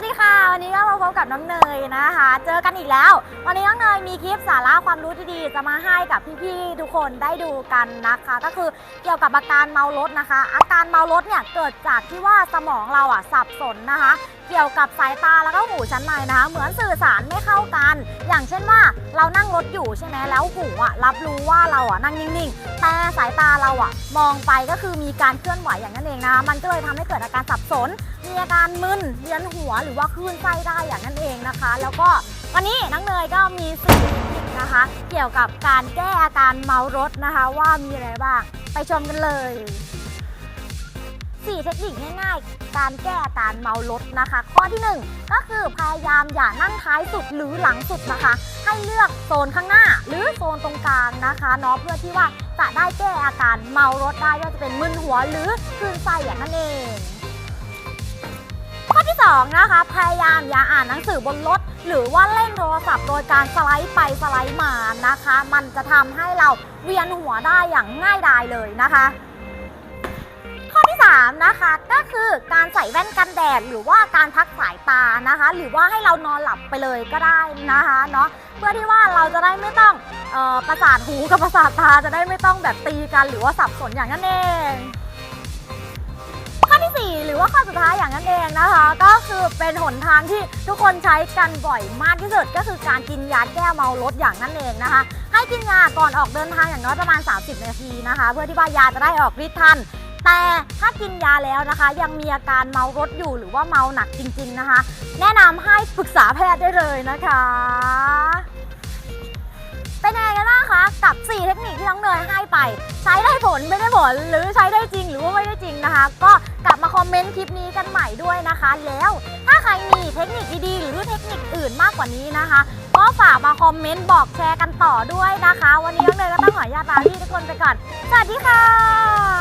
วัสดีค่ะ วันนี้ก็มาพบกับน้องเนยนะคะ เจอกันอีกแล้ว วันนี้น้องเนยมีคลิปสาระความรู้ดีๆจะมาให้กับพี่ๆทุกคนได้ดูกันนะคะ ก็คือเกี่ยวกับอาการเมารถนะคะ อาการเมารถเนี่ยเกิดจากที่ว่าสมองเราอะสับสนนะคะ เกี่ยวกับสายตาแล้วก็หูชั้นในนะคะ เหมือนสื่อสารไม่เข้ากัน อย่างเช่นว่าเรานั่งรถอยู่ใช่ไหมแล้วหูอะรับรู้ว่าเราอะนั่งนิ่งๆ แต่สายตาเราอะมองไปก็คือมีการเคลื่อนไหวอย่างนั้นเองนะมันก็เลยทำให้เกิดอาการสับสน มีอาการมึนเวียนหัวหรือว่าคลื่นไส้ได้อย่างนั้นเองนะคะ แล้วก็วันนี้น้องเนยก็มีสิ่งเทคนิคนะคะ เกี่ยวกับการแก้อาการเมารถนะคะ ว่ามีอะไรบ้าง ไปชมกันเลย 4 เทคนิคง่ายๆ การแก้อาการเมารถนะคะ ข้อที่ 1 ก็คือพยายามอย่านั่งท้ายสุดหรือหลังสุดนะคะ ให้เลือกโซนข้างหน้า หรือโซนตรงกลางนะคะเนาะเพื่อที่ว่าจะได้แก้อาการเมารถได้ว่าจะเป็นมึนหัวหรือคลื่นไส้อย่างนั้นเอง อที่ 2 นะคะ พยายามอย่าอ่านหนังสือบนรถ หรือว่าเล่นโทรศัพท์โดยการสไลด์ไปสไลด์มานะคะ มันจะทำให้เราเวียนหัวได้อย่างง่ายดายเลยนะคะข้อที่3นะคะก็คือการใส่แว่นกันแดดหรือว่าการพักสายตานะคะ หรือว่าให้เรานอนหลับไปเลยก็ได้นะคะเนาะเพื่อที่ว่าเราจะได้ไม่ต้องออประสาทหูกับประสาทตาจะได้ไม่ต้องแบบตีกันหรือว่าสับสนอย่างนั้นเอง ว่าข้อสุดท้ายอย่างนั้นเองนะคะ ก็คือเป็นหนทางที่ทุกคนใช้กันบ่อยมากที่สุดก็คือการกินยาแก้เมารถอย่างนั้นเองนะคะ ให้กินยาก่อนออกเดินทางอย่างน้อยประมาณ 30 นาทีนะคะ เพื่อที่ว่ายาจะได้ออกฤทธิ์ทันแต่ถ้ากินยาแล้วนะคะ ยังมีอาการเมารถอยู่หรือว่าเมาหนักจริง ๆนะคะ แนะนำให้ปรึกษาแพทย์ได้เลยนะคะเป็นยังไงกันบ้างคะกับ 4 เทคนิคที่น้องเนยให้ไป ใช้ได้ผลไม่ได้ผลหรือใช้ได้จริงหรือว่าไม่ได้จริงนะคะ ก็ คอมเมนต์คลิปนี้กันใหม่ด้วยนะคะ แล้วถ้าใครมีเทคนิคดีๆ หรือเทคนิคอื่นมากกว่านี้นะคะ ก็ฝากมาคอมเมนต์บอกแชร์กันต่อด้วยนะคะ วันนี้น้องเนยก็ต้องขออนุญาตลาพี่ทุกคนไปก่อน สวัสดีค่ะ